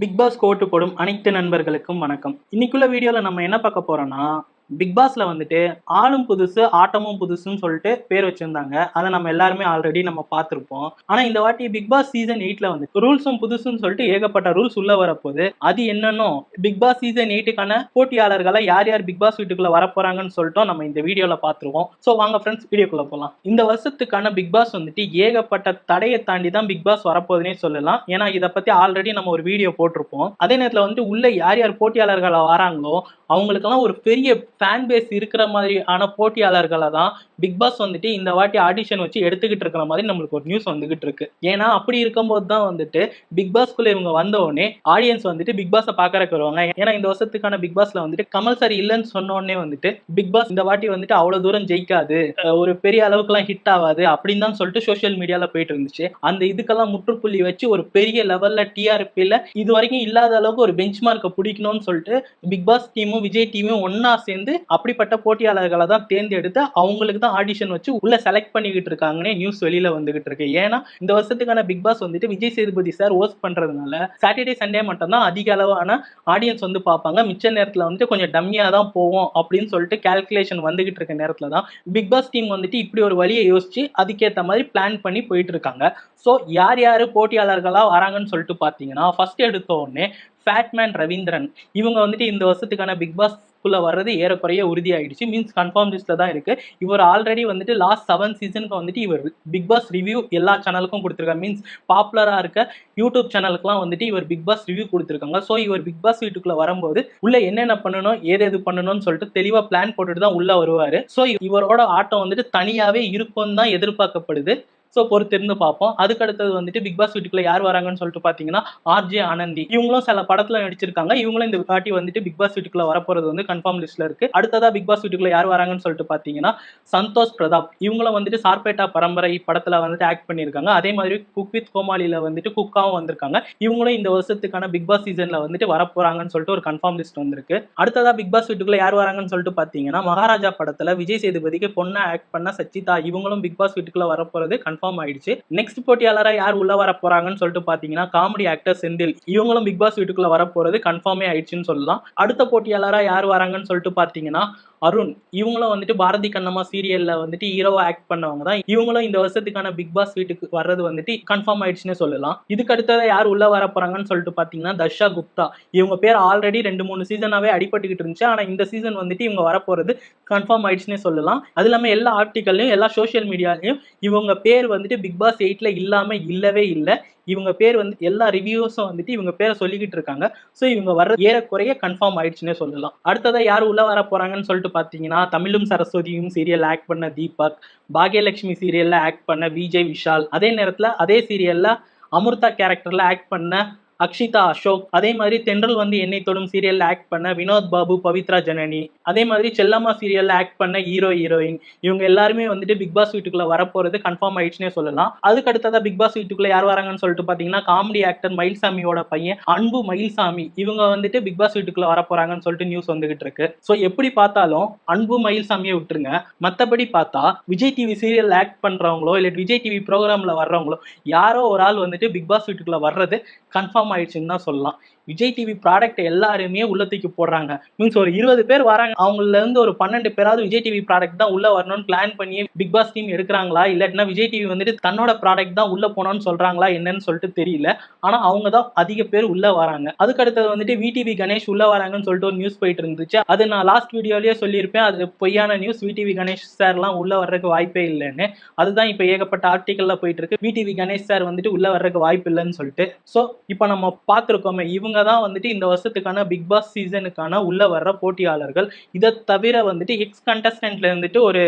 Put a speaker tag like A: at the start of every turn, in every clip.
A: Big pass கோட்டு போடும் அனைத்து நண்பர்களுக்கும் வணக்கம். இன்னைக்குள்ள வீடியோவில் நம்ம என்ன பார்க்க போறோம்னா பிக் பாஸ்ல வந்துட்டு ஆளும் புதுசு ஆட்டமும் புதுசுன்னு சொல்லிட்டு பேர் வச்சிருந்தாங்க. அதை நம்ம எல்லாருமே ஆல்ரெடி நம்ம பார்த்துருப்போம். ஆனா இந்த வாட்டி பிக் பாஸ் சீசன் எயிட்ல வந்து ரூல்ஸும் புதுசுன்னு சொல்லிட்டு ஏகப்பட்ட ரூல்ஸ் உள்ள வரப்போகுது. அது என்னன்னு பிக் பாஸ் சீசன் எயிட்டுக்கான போட்டியாளர்களை யார் யார் பிக் பாஸ் வீட்டுக்குள்ள வரப்போறாங்கன்னு சொல்லிட்டு நம்ம இந்த வீடியோல பார்த்துருவோம். ஸோ வாங்க ஃப்ரெண்ட்ஸ் வீடியோக்குள்ள போகலாம் இந்த வருஷத்துக்கான பிக் பாஸ் வந்துட்டு ஏகப்பட்ட தடையை தாண்டி தான் பிக் பாஸ் வரப்போகுதுன்னே சொல்லலாம். ஏன்னா இதை பத்தி ஆல்ரெடி நம்ம ஒரு வீடியோ போட்டிருப்போம். அதே நேரத்தில் வந்துட்டு உள்ள யார் யார் போட்டியாளர்களை வராங்களோ அவங்களுக்கெல்லாம் ஒரு பெரிய ஃபேன் பேஸ் இருக்கிற மாதிரியான போட்டியாளர்களை தான் பிக் பாஸ் வந்துட்டு இந்த வாட்டி ஆடிஷன் வச்சு எடுத்துக்கிட்டு இருக்கிற மாதிரி நம்மளுக்கு ஒரு நியூஸ் வந்துகிட்டு இருக்கு. ஏன்னா அப்படி இருக்கும்போது தான் வந்துட்டு பிக் பாஸ்க்குள்ள இவங்க வந்த உடனே ஆடியன்ஸ் வந்துட்டு பிக் பாஸை பாக்கறக்கு வருவாங்க. ஏன்னா இந்த வருஷத்துக்கான பிக் பாஸ்ல வந்துட்டு கமல் சார் இல்லைன்னு சொன்ன உடனே வந்துட்டு பிக் பாஸ் இந்த வாட்டி வந்துட்டு அவ்வளவு தூரம் ஜெயிக்காது ஒரு பெரிய அளவுக்குலாம் ஹிட் ஆகாது அப்படின்னு தான் சொல்லிட்டு சோஷியல் மீடியால போயிட்டு இருந்துச்சு. அந்த இதுக்கெல்லாம் முற்றுப்புள்ளி வச்சு ஒரு பெரிய லெவல்ல டிஆர்பியில் இது வரைக்கும் இல்லாத அளவுக்கு ஒரு பெஞ்ச் மார்க்கை பிடிக்கணும்னு சொல்லிட்டு பிக் பாஸ் டீமும் விஜய் டீமும் ஒன்னா சேர்ந்து அப்படிப்பட்ட போட்டியாளர்களை தான் தேர்ந்தெடுத்து அவங்களுக்கு தான் ஆடிஷன் வச்சு உள்ள செலக்ட் பண்ணிக்கிட்டு இருக்காங்கன்னே நியூஸ் வெளியில வந்துகிட்டு இருக்கு. ஏன்னா இந்த வருஷத்துக்கான பிக் பாஸ் வந்துட்டு விஜய் சேதுபதி சார் ஹோஸ்ட் பண்றதுனால சாட்டர்டே சண்டே மட்டும் தான் அதிக அளவான ஆடியன்ஸ் வந்து பார்ப்பாங்க. மிச்ச நேரத்தில் வந்துட்டு கொஞ்சம் டம்மியாக தான் போவோம் அப்படின்னு சொல்லிட்டு கால்குலேஷன் வந்துகிட்டு இருக்க நேரத்தில் தான் பிக் பாஸ் டீம் வந்துட்டு இப்படி ஒரு வழியை யோசிச்சு அதுக்கேற்ற மாதிரி பிளான் பண்ணி போயிட்டு இருக்காங்க. ஸோ யார் யார் போட்டியாளர்களாக வராங்கன்னு சொல்லிட்டு பார்த்தீங்கன்னா ஃபர்ஸ்ட் எடுத்த உடனே ஃபேட்மேன் ரவீந்திரன் இவங்க வந்துட்டு இந்த வருஷத்துக்கான பிக் பாஸ் குள்ள வர்றது ஏறக்குறைய உறுதியாயிடுச்சு. மீன்ஸ் கன்ஃபார்ம் லிஸ்ட்ல தான் இருக்கு. இவர் ஆல்ரெடி வந்துட்டு லாஸ்ட் செவன் சீசனுக்கு வந்துட்டு இவர் பிக் பாஸ் ரிவ்யூ எல்லா சேனலுக்கும் கொடுத்துருக்காங்க மீன்ஸ் பாப்புலரா இருக்க யூடியூப் சேனலுக்குலாம் வந்துட்டு இவர் பிக் பாஸ் ரிவ்யூ கொடுத்துருக்காங்க. ஸோ இவர் பிக் பாஸ் வீட்டுக்குள்ள வரும்போது உள்ள என்னென்ன பண்ணணும் ஏது எது பண்ணணும்னு சொல்லிட்டு தெளிவா பிளான் போட்டுட்டு தான் உள்ள வருவாரு. ஸோ இவரோட ஆட்டம் வந்துட்டு தனியாவே இருக்கும்னு தான் எதிர்பார்க்கப்படுது. ஸோ பொறுத்திருந்து பார்ப்போம். அதுக்கு அடுத்தது வந்துட்டு பிக் பாஸ் வீட்டுக்குள்ள யார் வராங்கன்னு சொல்லிட்டு பார்த்தீங்கன்னா ஆர்ஜே ஆனந்தி இவங்களும் சில படத்தில் நடிச்சிருக்காங்க. இவங்களும் இந்த பாட்டி வந்துட்டு பிக் பாஸ் வீட்டுக்குள்ள வரப்போறது வந்து கன்ஃபார்ம் லிஸ்ட்ல இருக்கு. அடுத்ததா பிக் பாஸ் வீட்டுக்குள்ள யார் வராங்கன்னு சொல்லிட்டு பார்த்தீங்கன்னா சந்தோஷ் பிரதாப். இவங்களும் வந்துட்டு சார்பேட்டா பரம்பரை படத்தில் வந்துட்டு ஆக்ட் பண்ணியிருக்காங்க. அதே மாதிரி குக் வித் கோமாளியில் வந்துட்டு குக்காவும் வந்திருக்காங்க. இவங்களும் இந்த வருஷத்துக்கான பிக் பாஸ் சீசனில் வந்துட்டு வரப்போறாங்கன்னு சொல்லிட்டு ஒரு கன்ஃபார்ம் லிஸ்ட் வந்திருக்கு. அடுத்ததா பிக் பாஸ் வீட்டுக்குள்ள யார் வராங்கன்னு சொல்லிட்டு பார்த்தீங்கன்னா மகாராஜா படத்தில் விஜய் சேதுபதிக்கு பொண்ணை ஆக்ட் பண்ண சச்சிதா. இவங்களும் பிக் பாஸ் வீட்டுக்குள்ள வரப்போறது கன்ஃபார்ம் ஆயிடுச்சு. நெக்ஸ்ட் போட்டியாளரா யார் உள்ள வர போறாங்கன்னு சொல்லிட்டு பாத்தீங்கன்னா காமெடி ஆக்டர் செந்தில். இவங்களும் பிக் பாஸ் வீட்டுக்குள்ள வர போறது கன்ஃபார்மே ஆயிடுச்சுன்னு சொல்லலாம். அடுத்த போட்டியாளரா யார் வராங்கன்னு சொல்லிட்டு பாத்தீங்கன்னா அருண். இவங்களும் வந்துட்டு பாரதி கண்ணம்மா சீரியல்ல வந்துட்டு ஹீரோவா ஆக்ட் பண்ணவங்க தான். இவங்களும் இந்த வருஷத்துக்கான பிக் பாஸ் வீட்டுக்கு வர்றது வந்துட்டு கன்ஃபார்ம் ஆயிடுச்சுன்னு சொல்லலாம். இதுக்கு அடுத்தது யார் உள்ள வர போறாங்கன்னு சொல்லிட்டு பாத்தீங்கன்னா தர்ஷா குப்தா. இவங்க பேர் ஆல்ரெடி ரெண்டு மூணு சீசனாவே அடிபட்டுக்கிட்டு இருந்துச்சு. ஆனா இந்த சீசன் வந்துட்டு இவங்க வரப்போறது கன்ஃபார்ம் ஆயிடுச்சுன்னே சொல்லலாம். அது இல்லாம எல்லா ஆர்டிக்கல்லையும் எல்லா சோஷியல் மீடியாலையும் இவங்க பேர் வந்துட்டு பிக் பாஸ் எயிட்ல இல்லாம இல்லவே இல்லை. இவங்க பேர் வந்து எல்லா ரிவ்யூஸும் வந்துட்டு இவங்க பேரை சொல்லிக்கிட்டு இருக்காங்க. ஸோ இவங்க வர்ற ஏறக்குறைய கன்ஃபார்ம் ஆயிடுச்சுன்னே சொல்லலாம். அடுத்ததா யார் உள்ள வர போறாங்கன்னு சொல்லிட்டு பார்த்தீங்கன்னா தமிழும் சரஸ்வதியும் சீரியல் ஆக்ட் பண்ண தீபக் பாக்யலட்சுமி சீரியல்ல ஆக்ட் பண்ண விஜய் விஷால். அதே நேரத்தில் அதே சீரியல்ல அமிர்தா கேரக்டர்ல ஆக்ட் பண்ண அக்ஷிதா அசோக். அதே மாதிரி தென்றல் வந்து என்னை தொடும் சீரியல்ல ஆக்ட் பண்ண வினோத் பாபு பவித்ரா ஜனனி. அதே மாதிரி செல்லம்மா சீரியல்ல ஆக்ட் பண்ண ஹீரோ ஹீரோயின் இவங்க எல்லாருமே வந்துட்டு பிக் பாஸ் வீட்டுக்குள்ள வரப்போறது கன்ஃபார்ம் ஆயிடுச்சுன்னே சொல்லலாம். அதுக்கு அடுத்ததா பிக் பாஸ் வீட்டுக்குள்ள யார் வராங்கன்னு சொல்லிட்டு பாத்தீங்கன்னா காமெடி ஆக்டர் மயில்சாமியோட பையன் அன்பு மயில்சாமி. இவங்க வந்துட்டு பிக் பாஸ் வீட்டுக்குள்ள வரப்போறாங்கன்னு சொல்லிட்டு நியூஸ் வந்துகிட்டு இருக்கு. ஸோ எப்படி பார்த்தாலும் அன்பு மயில்சாமியை விட்டுருங்க. மற்றபடி பார்த்தா விஜய் டிவி சீரியல் ஆக்ட் பண்றவங்களோ இல்லை விஜய் டிவி ப்ரோக்ராம்ல வர்றவங்களோ யாரோ ஒரு ஆள் வந்துட்டு பிக் பாஸ் வீட்டுக்குள்ள வர்றது கன்ஃபார்ம் ஆயிடுச்சுன்னு தான் சொல்லலாம். விஜய் டிவி ப்ராடக்ட் எல்லாருமே உள்ள தூக்கி போடுறாங்க. மீன்ஸ் ஒரு இருபது பேர் வராங்க. அவங்கள இருந்து ஒரு பன்னெண்டு பேராவது விஜய் டிவி ப்ராடக்ட் தான் உள்ள வரணும்னு பிளான் பண்ணி பிக் பாஸ் டீம் எடுக்கிறாங்களா? இல்லாட்டினா விஜய் டிவி வந்துட்டு தன்னோட ப்ராடக்ட் தான் உள்ள போனோம்னு சொல்றாங்களா என்னன்னு சொல்லிட்டு தெரியல. ஆனா அவங்க தான் அதிக பேர் உள்ள வராங்க. அதுக்கு அடுத்தது வந்துட்டு விடிவி கணேஷ் உள்ள வராங்கன்னு சொல்லிட்டு ஒரு நியூஸ் போயிட்டு இருந்துச்சு. அது நான் லாஸ்ட் வீடியோலயே சொல்லியிருப்பேன். அது பொய்யான நியூஸ் விடிவி கணேஷ் சார்லாம் உள்ள வர்றதுக்கு வாய்ப்பே இல்லைன்னு. அதுதான் இப்போ ஏகப்பட்ட ஆர்டிக்கல்ல போயிட்டு இருக்கு. விடிவி கணேஷ் சார் வந்துட்டு உள்ள வர்றதுக்கு வாய்ப்பு இல்லைன்னு சொல்லிட்டு. ஸோ இப்போ நம்ம பார்த்துருக்கோமே இவங்க தான் வந்துட்டு இந்த வருஷத்துக்கான பிக் பாஸ் சீசனுக்கான உள்ள வர்ற போட்டியாளர்கள். இதை தவிர வந்துட்டு எக்ஸ் கண்டஸ்டன்ட்ல இருந்துட்டு ஒரு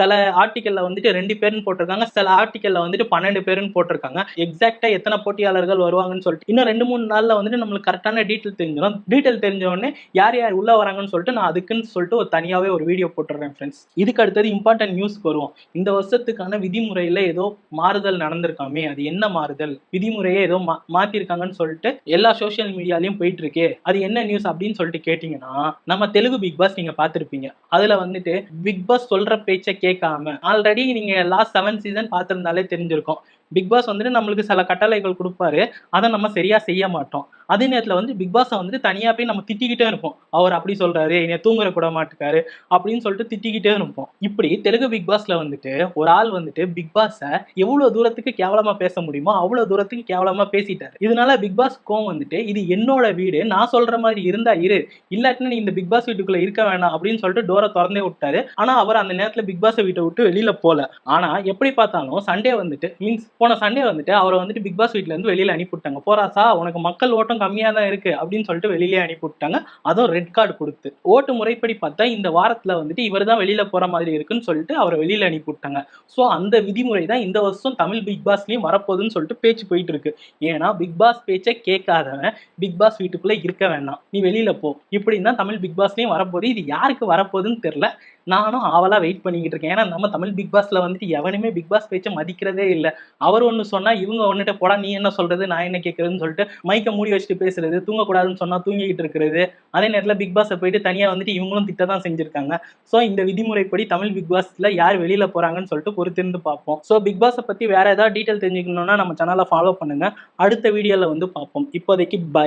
A: சில ஆர்டிக்கல்ல வந்துட்டு ரெண்டு பேருன்னு போட்டிருக்காங்க சில ஆர்டிக்கல்ல வந்துட்டு பன்னெண்டு பேருன்னு போட்டிருக்காங்க. எக்ஸாக்டா எத்தனை போட்டியாளர்கள் வருவாங்கன்னு சொல்லிட்டு இன்னும் ரெண்டு மூணு நாள்ல வந்துட்டு நம்மளுக்கு கரெக்டான டீட்டெயில் தெரிஞ்சிடும். டீட்டெயில் தெரிஞ்ச உடனே யார் யார் உள்ள வராங்கன்னு சொல்லிட்டு நான் அதுக்குன்னு சொல்லிட்டு ஒரு தனியாவே ஒரு வீடியோ போட்டுறேன் ஃப்ரெண்ட்ஸ் இதுக்கு அடுத்தது இம்பார்ட்டன்ட் நியூஸ்க்கு வருவோம். இந்த வருஷத்துக்கான விதிமுறையில ஏதோ மாறுதல் நடந்திருக்காமே அது என்ன மாறுதல்? விதிமுறையே ஏதோ மா மாத்திருக்காங்கன்னு சொல்லிட்டு எல்லா சோஷியல் மீடியாலையும் போயிட்டு இருக்கே அது என்ன நியூஸ் அப்படின்னு சொல்லிட்டு கேட்டீங்கன்னா நம்ம தெலுங்கு பிக் பாஸ் நீங்க பார்த்திருப்பீங்க. அதுல வந்துட்டு பிக் பாஸ் சொல்ற பேச்சை கேட்காம. ஆல்ரெடி நீங்க லாஸ்ட் செவன் சீசன் பார்த்திருந்தாலே தெரிஞ்சிருக்கும். பிக் பாஸ் வந்துட்டு நம்மளுக்கு சில கட்டளைகள் கொடுப்பாரு. அதை நம்ம சரியா செய்ய மாட்டோம். அதே நேரத்தில் வந்து பிக் பாஸை வந்து தனியாக போய் நம்ம திட்டிக்கிட்டே இருப்போம். அவர் அப்படி சொல்கிறாரு என்னை தூங்குற கூட மாட்டுக்காரு அப்படின்னு சொல்லிட்டு திட்டிக்கிட்டே இருப்போம். இப்படி தெலுங்கு பிக் பாஸில் வந்துட்டு ஒரு ஆள் வந்துட்டு பிக் பாஸை எவ்வளோ தூரத்துக்கு கேவலமாக பேச முடியுமோ அவ்வளோ தூரத்துக்கு கேவலமாக பேசிட்டார். இதனால பிக் பாஸ் கோவம் வந்துட்டு இது என்னோட வீடு நான் சொல்கிற மாதிரி இருந்தா இரு. இல்லாட்டினா நீ இந்த பிக் பாஸ் வீட்டுக்குள்ளே இருக்க வேணாம் அப்படின்னு சொல்லிட்டு டோரை திறந்தே விட்டாரு. ஆனால் அவர் அந்த நேரத்தில் பிக் பாஸை வீட்டை விட்டு வெளியில் போகல ஆனால் எப்படி பார்த்தாலும் சண்டே வந்துட்டு மீன்ஸ் போன சண்டே வந்துட்டு அவரை வந்துட்டு பிக் பாஸ் வீட்டிலேருந்து இருந்து அனுப்பிவிட்டாங்க. போராசா உனக்கு மக்கள் ஓட்டம் கம்மியா தான் இருக்கு அப்படின்னு சொல்லிட்டு வெளியிலே அனுப்பிவிட்டாங்க. அதுவும் ரெட் கார்டு கொடுத்து. ஓட்டு முறைப்படி பார்த்தா இந்த வாரத்துல வந்துட்டு இவர் தான் வெளியில போற மாதிரி இருக்குன்னு சொல்லிட்டு அவரை வெளியில அனுப்பிவிட்டாங்க. ஸோ அந்த விதிமுறை தான் இந்த வருஷம் தமிழ் பிக் பாஸ்லயும் வரப்போகுதுன்னு சொல்லிட்டு பேச்சு போயிட்டு இருக்கு. ஏன்னா பிக் பாஸ் பேச்சை கேட்காதவன் பிக் பாஸ் வீட்டுக்குள்ள இருக்க வேண்டாம். நீ வெளியில போ. இப்படின்னு தான் தமிழ் பிக் பாஸ்லயும் வரப்போகுது. இது யாருக்கு வரப்போகுதுன்னு தெரியல. நானும் ஆவலாக வெயிட் பண்ணிக்கிட்டு இருக்கேன். ஏன்னா நம்ம தமிழ் பிக் பாஸில் வந்துட்டு எவனுமே பிக் பாஸ் பேச்சை மதிக்கிறதே இல்லை. அவர் ஒன்று சொன்னால் இவங்க ஒன்றுட்டு போடா நீ என்ன சொல்கிறது நான் என்ன கேட்குறதுன்னு சொல்லிட்டு மைக்கை மூடி வச்சுட்டு பேசுறது தூங்கக்கூடாதுன்னு சொன்னால் தூங்கிக்கிட்டு இருக்கிறது. அதே நேரத்தில் பிக் பாஸை போயிட்டு தனியாக வந்துட்டு இவங்களும் திட்ட தான் செஞ்சுருக்காங்க. ஸோ இந்த விதிமுறைப்படி தமிழ் பிக் பாஸில் யார் வெளியில் போகிறாங்கன்னு சொல்லிட்டு பொறுத்திருந்து பார்ப்போம். ஸோ பிக் பாஸை பற்றி வேறு ஏதாவது டீட்டெயில் தெரிஞ்சுக்கணும்னா நம்ம சேனலை ஃபாலோ பண்ணுங்க. அடுத்த வீடியோவில் வந்து பார்ப்போம். இப்போதைக்கு பாய்